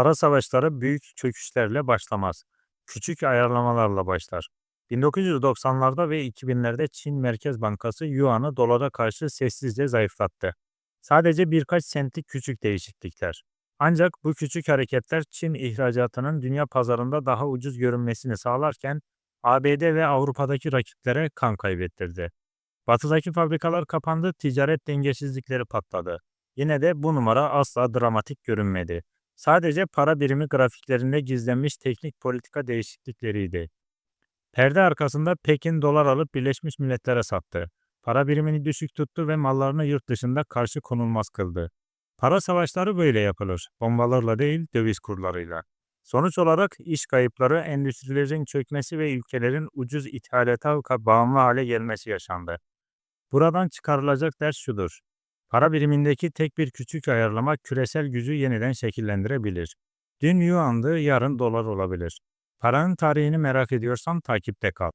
Para savaşları büyük çöküşlerle başlamaz. Küçük ayarlamalarla başlar. 1990'larda ve 2000'lerde Çin Merkez Bankası Yuan'ı dolara karşı sessizce zayıflattı. Sadece birkaç sentlik küçük değişiklikler. Ancak bu küçük hareketler Çin ihracatının dünya pazarında daha ucuz görünmesini sağlarken ABD ve Avrupa'daki rakiplere kan kaybettirdi. Batıdaki fabrikalar kapandı, ticaret dengesizlikleri patladı. Yine de bu numara asla dramatik görünmedi. Sadece para birimi grafiklerinde gizlenmiş teknik politika değişiklikleriydi. Perde arkasında Pekin dolar alıp Birleşmiş Milletler'e sattı. Para birimini düşük tuttu ve mallarını yurt dışında karşı konulmaz kıldı. Para savaşları böyle yapılır. Bombalarla değil, döviz kurlarıyla. Sonuç olarak iş kayıpları, endüstrilerin çökmesi ve ülkelerin ucuz ithalata bağımlı hale gelmesi yaşandı. Buradan çıkarılacak ders şudur. Para birimindeki tek bir küçük ayarlama küresel gücü yeniden şekillendirebilir. Dün yuandı, yarın dolar olabilir. Paranın tarihini merak ediyorsan takipte kal.